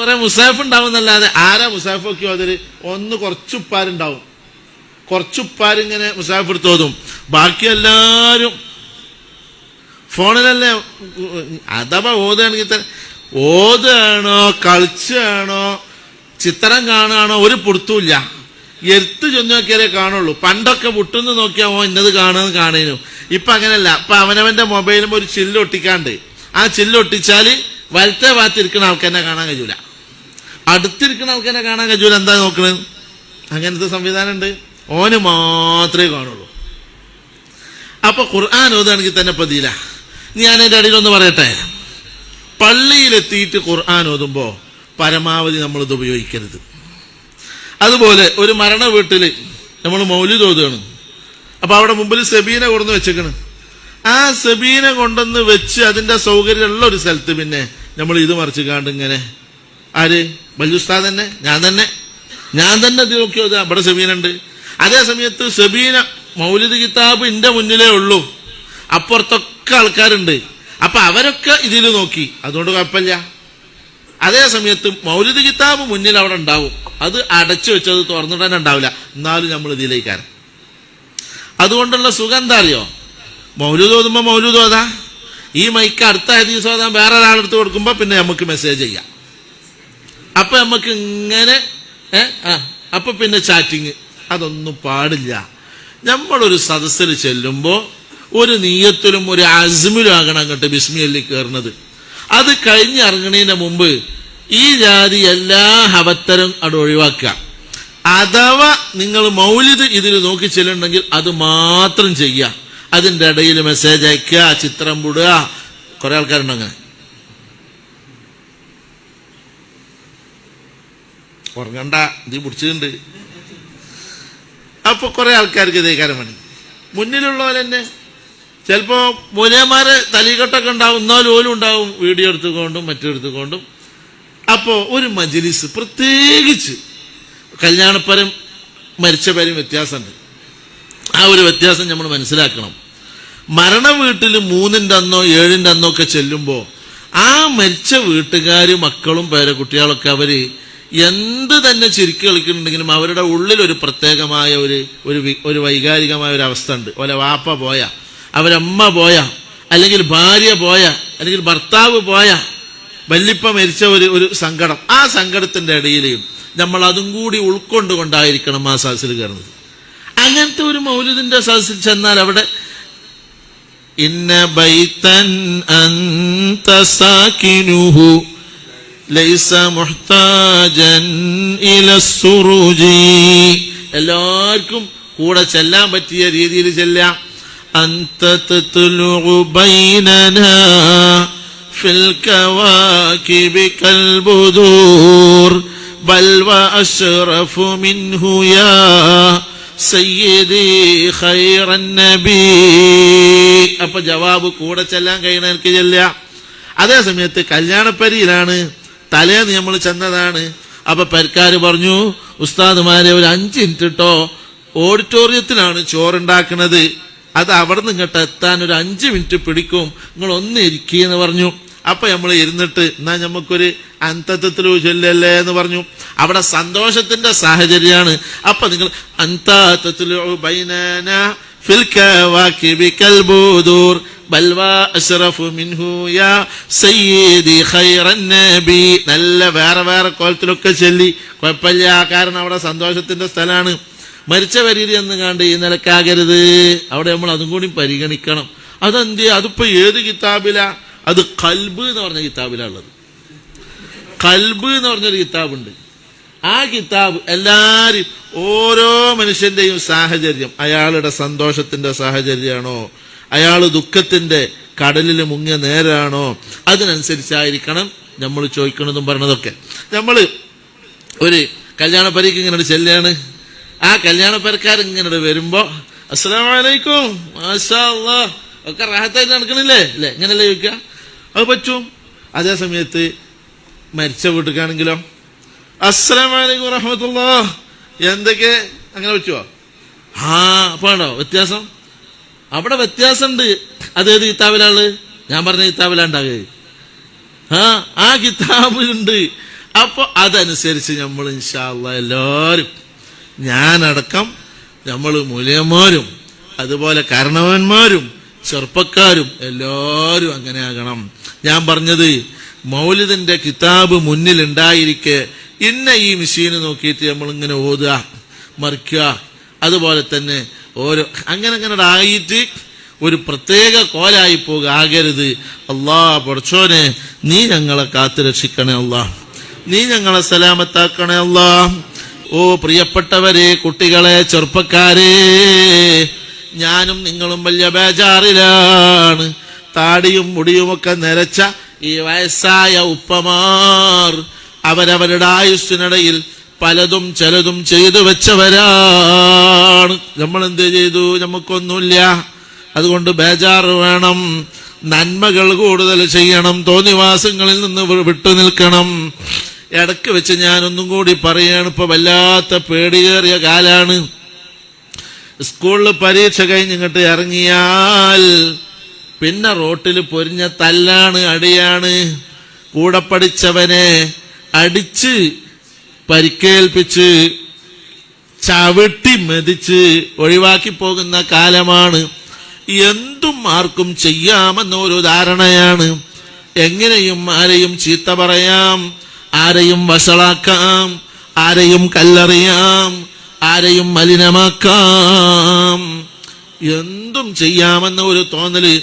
കുറെ മുസാഫ് ഉണ്ടാവുന്നല്ലാതെ ആരാ മുസാഫ് ഒക്കെ അതിൽ ഒന്ന് കുറച്ചുപ്പാരുണ്ടാവും കുറച്ചുപ്പാരിങ്ങനെ മുസാഫ് എടുത്ത് ഓതും. ബാക്കി എല്ലാരും ഫോണിലല്ലേ അഥവാ ഓതുകയാണെങ്കിൽ തന്നെ ഓതുകയാണോ കളിച്ചാണോ ചിത്രം കാണുകയാണോ ഒരു പുറത്തുമില്ല എരുത്ത് ചെന്ന് നോക്കിയാലേ കാണുള്ളൂ. പണ്ടൊക്കെ വിട്ടുന്ന് നോക്കിയാൽ ഓ ഇന്നത് കാണുന്നത് കാണേനു. ഇപ്പൊ അങ്ങനെയല്ല ഇപ്പൊ അവനവന്റെ മൊബൈലും ഒരു ചില്ല് ഒട്ടിക്കാണ്ട്. ആ ചില്ല് ഒട്ടിച്ചാൽ ഭാഗത്ത് ഇരിക്കുന്ന ആൾക്കാരെ കാണാൻ കഴിയൂല. അടുത്തിരിക്കുന്ന ആൾക്കാരെ കാണാൻ കഴിയൂല. എന്താ നോക്കണത് അങ്ങനത്തെ സംവിധാനം ഉണ്ട് ഓന് മാത്രമേ കാണുള്ളൂ. അപ്പൊ ഖുർആൻ ഓതാണെങ്കിൽ തന്നെ പതിയില്ല ഞാൻ എന്റെ അടിയിൽ ഒന്ന് പറയട്ടെ? പള്ളിയിലെത്തിയിട്ട് ഖുർആൻ ഓതുമ്പോ പരമാവധി നമ്മൾ ഇത് ഉപയോഗിക്കരുത്. അതുപോലെ ഒരു മരണ വീട്ടിൽ നമ്മൾ മൗലിദ് ഓതുകയാണ്. അപ്പൊ അവിടെ മുമ്പിൽ സെബീന കൊണ്ടുവന്ന് വെച്ചേക്കണ്. ആ സെബീന കൊണ്ടുവന്ന് വെച്ച് അതിന്റെ സൗകര്യമുള്ള ഒരു സ്ഥലത്ത് പിന്നെ നമ്മൾ ഇത് മറിച്ച് കാണ്ട് ഇങ്ങനെ. ആര്? ബലുസ്താ തന്നെ? ഞാൻ തന്നെ. ഞാൻ തന്നെ ഇത് നോക്കിയോ? ഓതുക അവിടെ സെബീനുണ്ട്. അതേ സമയത്ത് സെബീന മൗലിദ് കിതാബ് എന്റെ മുന്നിലേ ഉള്ളൂ. അപ്പുറത്തൊക്കെ ആൾക്കാരുണ്ട്. അപ്പൊ അവരൊക്കെ ഇതിൽ നോക്കി. അതുകൊണ്ട് കുഴപ്പമില്ല. അതേ സമയത്ത് മൗലിദ് കിതാബ് മുന്നിൽ അവിടെ ഉണ്ടാവും. അത് അടച്ചു വെച്ചത് തുറന്നിട്ട് തന്നെ ഉണ്ടാവില്ല. എന്നാലും നമ്മൾ ഇതിലേക്കാണ്. അതുകൊണ്ടുള്ള സുഖം എന്താ അറിയോ? മൗലൂദ് ഓതുമ്പോ മൗലൂദ് ഓതാ. ഈ മൈക്ക് അടുത്ത ഹദീസ് ഓതാൻ വേറെ ഒരാളെടുത്ത് കൊടുക്കുമ്പോൾ പിന്നെ നമുക്ക് മെസ്സേജ് ചെയ്യാം. അപ്പൊ നമുക്ക് ഇങ്ങനെ ആ അപ്പൊ പിന്നെ ചാറ്റിങ് അതൊന്നും പാടില്ല. നമ്മളൊരു സദസ്സിൽ ചെല്ലുമ്പോൾ ഒരു നീയത്തിലും ഒരു അസ്മിലും ആകണം അങ്ങോട്ട് ബിസ്മിയല്ലി കയറുന്നത് അത് കഴിഞ്ഞിറങ്ങണതിന് മുമ്പ് ഈ ജാതി എല്ലാ ഹവത്തരും അവിടെ ഒഴിവാക്കുക. അഥവാ നിങ്ങൾ മൗലിത് ഇതിൽ നോക്കി ചെല്ലുണ്ടെങ്കിൽ അത് മാത്രം ചെയ്യുക. അതിന്റെ ഇടയിൽ മെസ്സേജ് അയക്കുക ചിത്രം വിടുക കുറെ ആൾക്കാരുണ്ട് അങ്ങനെ. ഉറങ്ങണ്ട ഇത് പിടിച്ചിട്ടുണ്ട്. അപ്പൊ കുറെ ആൾക്കാർക്ക് ഇതേ കാര്യം പണി മുന്നിലുള്ളവർ തന്നെ ചിലപ്പോ മൂലയന്മാരെ തലികെട്ടൊക്കെ ഉണ്ടാവും എന്നാലും ഓലും ഉണ്ടാവും വീഡിയോ എടുത്തുകൊണ്ടും മറ്റെടുത്തുകൊണ്ടും അപ്പോ ഒരു മജ്ലിസ് പ്രത്യേകിച്ച് കല്യാണപ്പരം മരിച്ച പേരും വ്യത്യാസമുണ്ട്. ആ ഒരു വ്യത്യാസം നമ്മൾ മനസ്സിലാക്കണം. മരണ വീട്ടിൽ മൂന്നിന്റെ അന്നോ ഏഴിന്റെ അന്നോ ഒക്കെ ചെല്ലുമ്പോൾ ആ മരിച്ച വീട്ടുകാർ മക്കളും പേരക്കുട്ടികളൊക്കെ അവർ എന്ത് തന്നെ ചിരിക്കി കളിക്കുന്നുണ്ടെങ്കിലും അവരുടെ ഉള്ളിൽ ഒരു പ്രത്യേകമായ ഒരു ഒരു ഒരു വൈകാരികമായ ഒരു അവസ്ഥ ഉണ്ട്. ഓലെ വാപ്പ പോയ അവരമ്മ പോയ അല്ലെങ്കിൽ ഭാര്യ പോയ അല്ലെങ്കിൽ ഭർത്താവ് പോയ വല്ലിപ്പ മരിച്ച ഒരു ഒരു സങ്കടം. ആ സങ്കടത്തിന്റെ ഇടയിൽ നമ്മൾ അതും കൂടി ഉൾക്കൊണ്ടുകൊണ്ടായിരിക്കണം ആ സദസ്സിൽ കയറുന്നത്. അങ്ങനത്തെ ഒരു മൗലിദിന്റെ സദസ്സിൽ ചെന്നാൽ അവിടെ ഇന്ന ബൈത്തൻ അന്ത സാകിനുഹു ലൈസ മുഹ്താജൻ ഇല സുറൂജി. എല്ലാവർക്കും കൂടെ ചെല്ലാൻ പറ്റിയ രീതിയിൽ ചെല്ലാം. അന്ത തത്ലുഉ ബൈനനാ ഫിൽ കവാകിബി കൽബുദൂർ. ബൽ വഅശ്റഫു മിൻഹു യാ സയ്യിദി ഖൈറൻ നബി. അപ്പൊ ജവാബ് കൂടെ ചെല്ലാൻ കഴിയണക്ക് ചെല്ല അതേ സമയത്ത് കല്യാണപ്പരിയിലാണ് തലേന്ന് നമ്മൾ ചെന്നതാണ്. അപ്പൊ പെരക്കാര് പറഞ്ഞു ഉസ്താദുമാരെ ഒരു അഞ്ച് മിനിറ്റ് ഇട്ടോ ഓഡിറ്റോറിയത്തിലാണ് ചോറുണ്ടാക്കുന്നത് അത് അവിടെ നിന്ന് ഇങ്ങോട്ട് എത്താൻ ഒരു അഞ്ച് മിനിറ്റ് പിടിക്കും. നിങ്ങൾ ഒന്ന് ഇരിക്കുകയെന്ന് പറഞ്ഞു. അപ്പൊ നമ്മൾ ഇരുന്നിട്ട് എന്നാ നമുക്കൊരു അന്തത്വത്തിൽ ചൊല്ലല്ലേ എന്ന് പറഞ്ഞു. അവിടെ സന്തോഷത്തിന്റെ സാഹചര്യമാണ്. അപ്പൊ നിങ്ങൾ അന്തത്വത്തിലു ബൈനന ഫിൽ കവാകിബി കൽബൂദൂർ ബൽവാ അഷ്റഫു മിൻഹു യാ സയ്യിദി ഖൈറൻ നബി. നല്ല വേറെ വേറെ കോലത്തിലൊക്കെ ചൊല്ലി. കുഴപ്പമില്ല കാരണം അവിടെ സന്തോഷത്തിന്റെ സ്ഥലമാണ്. മരിച്ച വരീതി എന്ന് കണ്ട് ഈ നിലക്കാകരുത്. അവിടെ നമ്മൾ അതും കൂടി പരിഗണിക്കണം. അതെന്ത് അതിപ്പോ ഏത് കിതാബിലാ? അത് കൽബ് എന്ന് പറഞ്ഞ കിതാബിലാ ഉള്ളത്. കൽബ് എന്ന് പറഞ്ഞൊരു കിതാബുണ്ട്. ആ കിതാബ് എല്ലാരും ഓരോ മനുഷ്യന്റെയും സാഹചര്യം. അയാളുടെ സന്തോഷത്തിന്റെ സാഹചര്യമാണോ? അയാൾ ദുഃഖത്തിന്റെ കടലിൽ മുങ്ങിയ നേരാണോ? അതിനനുസരിച്ചായിരിക്കണം നമ്മൾ ചോദിക്കണതും പറഞ്ഞതൊക്കെ. നമ്മൾ ഒരു കല്യാണ പരിക്ക് ഇങ്ങനെ ചെല്ലാണ്. ആ കല്യാണ പരക്കാർ ഇങ്ങനെ വരുമ്പോ അല്ലാ ഒക്കെ റാഹത്തായിട്ട് നടക്കണില്ലേ? അല്ലെ? ഇങ്ങനല്ലേ ചോദിക്കുക അത് പറ്റും. അതേ സമയത്ത് മരിച്ച വീട്ടിലാണെങ്കിലോ അസ്സലാം വലൈക്കും വറഹമത്തുള്ള. എന്തൊക്കെ? അങ്ങനെ വെച്ചു. ആ അപ്പൊ ആണോ വ്യത്യാസം? അവിടെ വ്യത്യാസമുണ്ട്. അതേത് കിതാബിലാണ്? ഞാൻ പറഞ്ഞ കിതാബിലാണ്ടാകെ. ആ ആ കിതാബിലുണ്ട്. അപ്പൊ അതനുസരിച്ച് നമ്മൾ ഇൻഷാല്ല എല്ലാവരും ഞാനടക്കം നമ്മൾ മൂല്യന്മാരും അതുപോലെ കാരണവന്മാരും ചെറുപ്പക്കാരും എല്ലാവരും അങ്ങനെ ആകണം ഞാൻ പറഞ്ഞത് മൗലിദിന്റെ കിതാബ് മുന്നിൽ ഉണ്ടായിരിക്കെ ഇന്ന ഈ മെഷീന് നോക്കിയിട്ട് നമ്മൾ ഇങ്ങനെ ഓതുക മറിക്കുക അതുപോലെ തന്നെ ഓരോ അങ്ങനെ അങ്ങനെ ആയിട്ട് ഒരു പ്രത്യേക കോലായി പോകുക ആകരുത്. അള്ളാ പൊടച്ചോനെ നീ ഞങ്ങളെ കാത്തു രക്ഷിക്കണേ അള്ളാ നീ ഞങ്ങളെ സലാമത്താക്കണേ അള്ളാ ഓ പ്രിയപ്പെട്ടവരെ കുട്ടികളെ ചെറുപ്പക്കാരെ ഞാനും നിങ്ങളും വലിയ ബേജാറിലാണ്. താടിയും മുടിയുമൊക്കെ നിരച്ച ഈ വയസ്സായ ഉപ്പമാർ അവരവരുടെ ആയുസ്സിനിടയിൽ പലതും ചിലതും ചെയ്തു വെച്ചവരാണ്. നമ്മൾ എന്ത് ചെയ്തു? നമുക്കൊന്നുമില്ല. അതുകൊണ്ട് ബേജാറ് വേണം. നന്മകൾ കൂടുതൽ ചെയ്യണം. തോന്നിവാസങ്ങളിൽ നിന്ന് വിട്ടുനിൽക്കണം വിട്ടു നിൽക്കണം. ഇടയ്ക്ക് വെച്ച് ഞാനൊന്നും കൂടി പറയാണ് ഇപ്പൊ വല്ലാത്ത പേടിയേറിയ കാലാണ്. സ്കൂളിൽ പരീക്ഷ കഴിഞ്ഞ് ഇങ്ങോട്ട് ഇറങ്ങിയാൽ പിന്നെ റോട്ടിൽ പൊരിഞ്ഞ തല്ലാണ് അടിയാണ്. കൂടെ പഠിച്ചവനെ അടിച്ച് പരിക്കേൽപ്പിച്ച് ചവിട്ടി മെതിച്ച് ഒഴിവാക്കി പോകുന്ന കാലമാണ്. എന്തും ആർക്കും ചെയ്യാമെന്നൊരു ധാരണയാണ്. എങ്ങനെയും ആരെയും ചീത്ത പറയാം. ആരെയും വഷളാക്കാം. ആരെയും കല്ലറിയാം. ആരെയും മലിനമാക്കാം. എന്തും ചെയ്യാമെന്ന ഒരു തോന്നൽ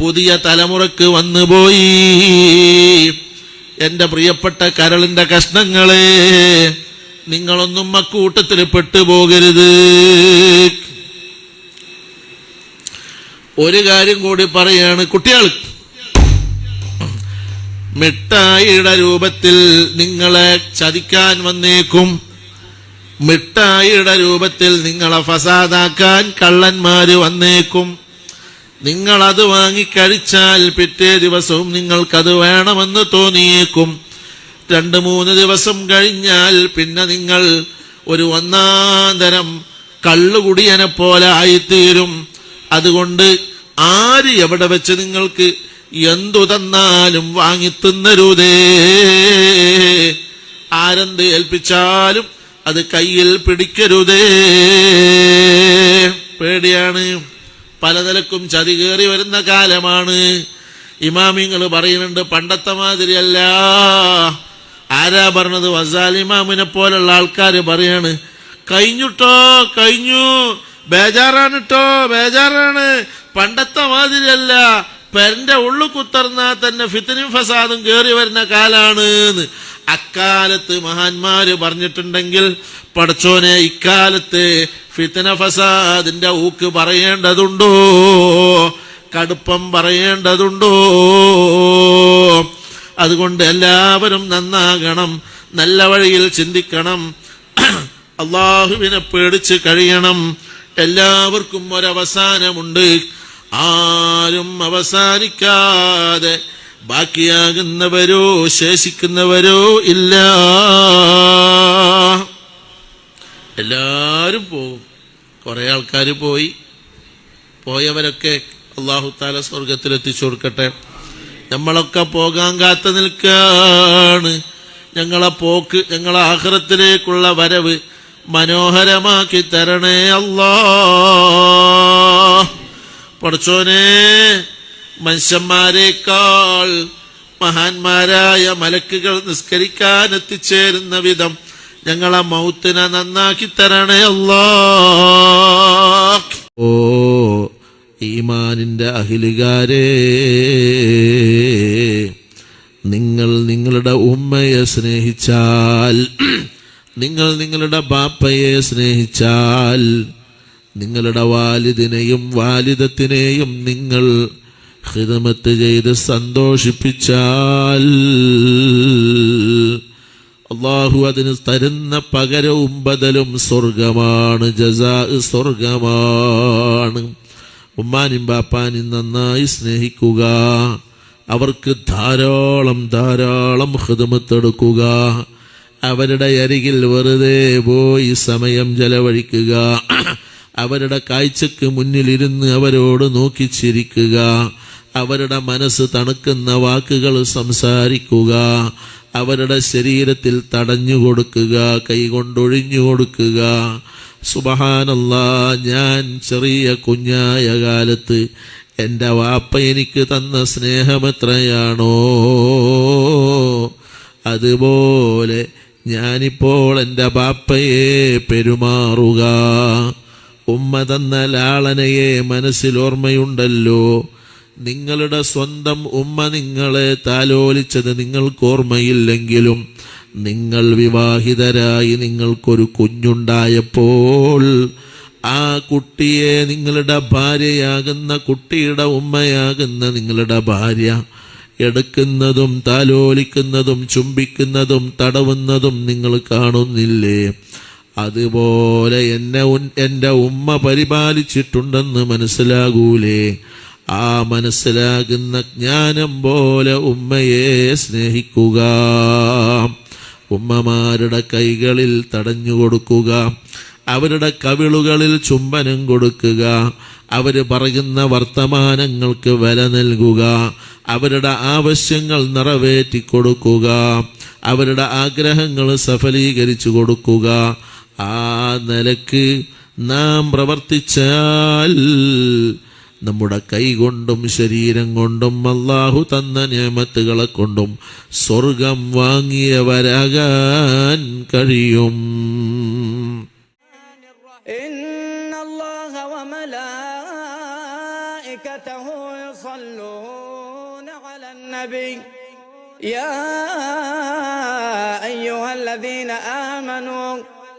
പുതിയ തലമുറയ്ക്ക് വന്നുപോയി. എന്റെ പ്രിയപ്പെട്ട കരളിന്റെ കഷ്ണങ്ങളെ നിങ്ങളൊന്നും അക്കൂട്ടത്തിൽ പെട്ടുപോകരുത്. ഒരു കാര്യം കൂടി പറയാണ് കുട്ടികൾ മിഠായിയുടെ രൂപത്തിൽ നിങ്ങളെ ചതിക്കാൻ വന്നേക്കും. മിഠായിയുടെ രൂപത്തിൽ നിങ്ങളെ ഫസാദാക്കാൻ കള്ളന്മാര് വന്നേക്കും. നിങ്ങൾ അത് വാങ്ങിക്കഴിച്ചാൽ പിറ്റേ ദിവസവും നിങ്ങൾക്കത് വേണമെന്ന് തോന്നിയേക്കും. രണ്ട് മൂന്ന് ദിവസം കഴിഞ്ഞാൽ പിന്നെ നിങ്ങൾ ഒരു ഒന്നാന്തരം കള്ളുകുടിയനെ പോലെ ആയിത്തീരും. അതുകൊണ്ട് ആര് എവിടെ വെച്ച് നിങ്ങൾക്ക് എന്തു തന്നാലും വാങ്ങിത്തുന്നരുതേ ആരെന്ത് ഏൽപ്പിച്ചാലും അത് കയ്യിൽ പിടിക്കരുതേ. പേടിയാണ്. പലതലക്കും ചതി കയറി വരുന്ന കാലമാണ്. ഇമാമിങ്ങൾ പറയുന്നുണ്ട് പണ്ടത്തെ മാതിരിയല്ല. ആരാ പറഞ്ഞത്? വസാലിമാമിനെ പോലുള്ള ആൾക്കാർ പറയാണ് കഴിഞ്ഞുട്ടോ കഴിഞ്ഞു. ബേജാറാണ് കേട്ടോ ബേജാറാണ്. പണ്ടത്തെ മാതിരിയല്ല. പെരന്റെ ഉള്ളു കുത്തർന്നാൽ തന്നെ ഫിത്തനും ഫസാദും കയറി വരുന്ന കാലാണ്. അക്കാലത്ത് മഹാന്മാര് പറഞ്ഞിട്ടുണ്ടെങ്കിൽ പഠിച്ചോനെ ഇക്കാലത്ത് ഫിത്തന ഫസാദിന്റെ ഊക്ക് പറയേണ്ടതുണ്ടോ? കടുപ്പം പറയേണ്ടതുണ്ടോ? അതുകൊണ്ട് എല്ലാവരും നന്നാകണം നല്ല വഴിയിൽ ചിന്തിക്കണം. അള്ളാഹുവിനെ പേടിച്ച് കഴിയണം. എല്ലാവർക്കും ഒരവസാനമുണ്ട്. ആരും അവസാനിക്കാതെ ബാക്കിയാകുന്നവരോ ശേഷിക്കുന്നവരോ ഇല്ല. എല്ലാരും പോകും കുറെ ആൾക്കാർ പോയി. പോയവരൊക്കെ അള്ളാഹു താല സ്വർഗത്തിൽ എത്തിച്ചു കൊടുക്കട്ടെ. നമ്മളൊക്കെ പോകാൻ കാത്തു നിൽക്കാണ്. ഞങ്ങളെ പോക്ക് ഞങ്ങളെ ആഹ്റത്തിലേക്കുള്ള വരവ് മനോഹരമാക്കി തരണേ അല്ലാ പഠിച്ചോനെ മനുഷ്യന്മാരെക്കാൾ മഹാന്മാരായ മലക്കുകൾ നിസ്കരിക്കാൻ എത്തിച്ചേരുന്ന വിധം ഞങ്ങളെ മൗത്തിനെ നന്നാക്കി തരണേ ഓ ഈമാനിന്റെ അഹിലുകാരേ നിങ്ങൾ നിങ്ങളുടെ ഉമ്മയെ സ്നേഹിച്ചാൽ നിങ്ങൾ നിങ്ങളുടെ ബാപ്പയെ സ്നേഹിച്ചാൽ നിങ്ങളുടെ വാലിദിനെയും വാലിദത്തിനെയും നിങ്ങൾ ഹിതമത്ത് ചെയ്ത് സന്തോഷിപ്പിച്ചാൽ അള്ളാഹു അതിന് തരുന്ന പകരവും ബദലും സ്വർഗമാണ് ജസാ സ്വർഗമാണ്. ഉമ്മാനും ബാപ്പാനും നന്നായി സ്നേഹിക്കുക അവർക്ക് ധാരാളം ധാരാളം ഹൃദമത്തെടുക്കുക അവരുടെ അരികിൽ വെറുതെ പോയി സമയം ചെലവഴിക്കുക അവരുടെ കാഴ്ചക്ക് മുന്നിലിരുന്ന് അവരോട് നോക്കി ചിരിക്കുക അവരുടെ മനസ്സ് തണുക്കുന്ന വാക്കുകൾ സംസാരിക്കുക അവരുടെ ശരീരത്തിൽ തടഞ്ഞു കൊടുക്കുക കൈകൊണ്ടൊഴിഞ്ഞു കൊടുക്കുക. സുബഹാനല്ല ഞാൻ ചെറിയ കുഞ്ഞായ കാലത്ത് എന്റെ വാപ്പ എനിക്ക് തന്ന സ്നേഹം എത്രയാണോ അതുപോലെ ഞാനിപ്പോൾ എന്റെ ബാപ്പയെ പെരുമാറുക. ഉമ്മ തന്ന ലാളനയെ മനസ്സിൽ ഓർമ്മയുണ്ടല്ലോ. നിങ്ങളുടെ സ്വന്തം ഉമ്മ നിങ്ങളെ താലോലിച്ചത് നിങ്ങൾക്ക് ഓർമ്മയില്ലെങ്കിലും നിങ്ങൾ വിവാഹിതരായി നിങ്ങൾക്കൊരു കുഞ്ഞുണ്ടായപ്പോൾ ആ കുട്ടിയെ നിങ്ങളുടെ ഭാര്യയാകുന്ന കുട്ടിയുടെ ഉമ്മയാകുന്ന നിങ്ങളുടെ ഭാര്യ എടുക്കുന്നതും താലോലിക്കുന്നതും ചുംബിക്കുന്നതും തടവുന്നതും നിങ്ങൾ കാണുന്നില്ലേ? അതുപോലെ എന്നെ എന്റെ ഉമ്മ പരിപാലിച്ചിട്ടുണ്ടെന്ന് മനസ്സിലാകൂലേ? ആ മനസ്സിലാകുന്ന ജ്ഞാനം പോലെ ഉമ്മയെ സ്നേഹിക്കുക. ഉമ്മമാരുടെ കൈകളിൽ തടഞ്ഞു കൊടുക്കുക. അവരുടെ കവിളുകളിൽ ചുംബനം കൊടുക്കുക. അവർ പറയുന്ന വർത്തമാനങ്ങൾക്ക് വില നൽകുക. അവരുടെ ആവശ്യങ്ങൾ നിറവേറ്റി കൊടുക്കുക. അവരുടെ ആഗ്രഹങ്ങൾ സഫലീകരിച്ചു കൊടുക്കുക. ആ നിലയ്ക്ക് നാം പ്രവർത്തിച്ചാൽ നമ്മുടെ കൈ കൊണ്ടും ശരീരം കൊണ്ടും അള്ളാഹു തന്ന നിയമത്തുകളെ കൊണ്ടും സ്വർഗം വാങ്ങിയവരാകാൻ കഴിയും إن الله وملائكته يصلون على النبي يا أيها الذين آمنوا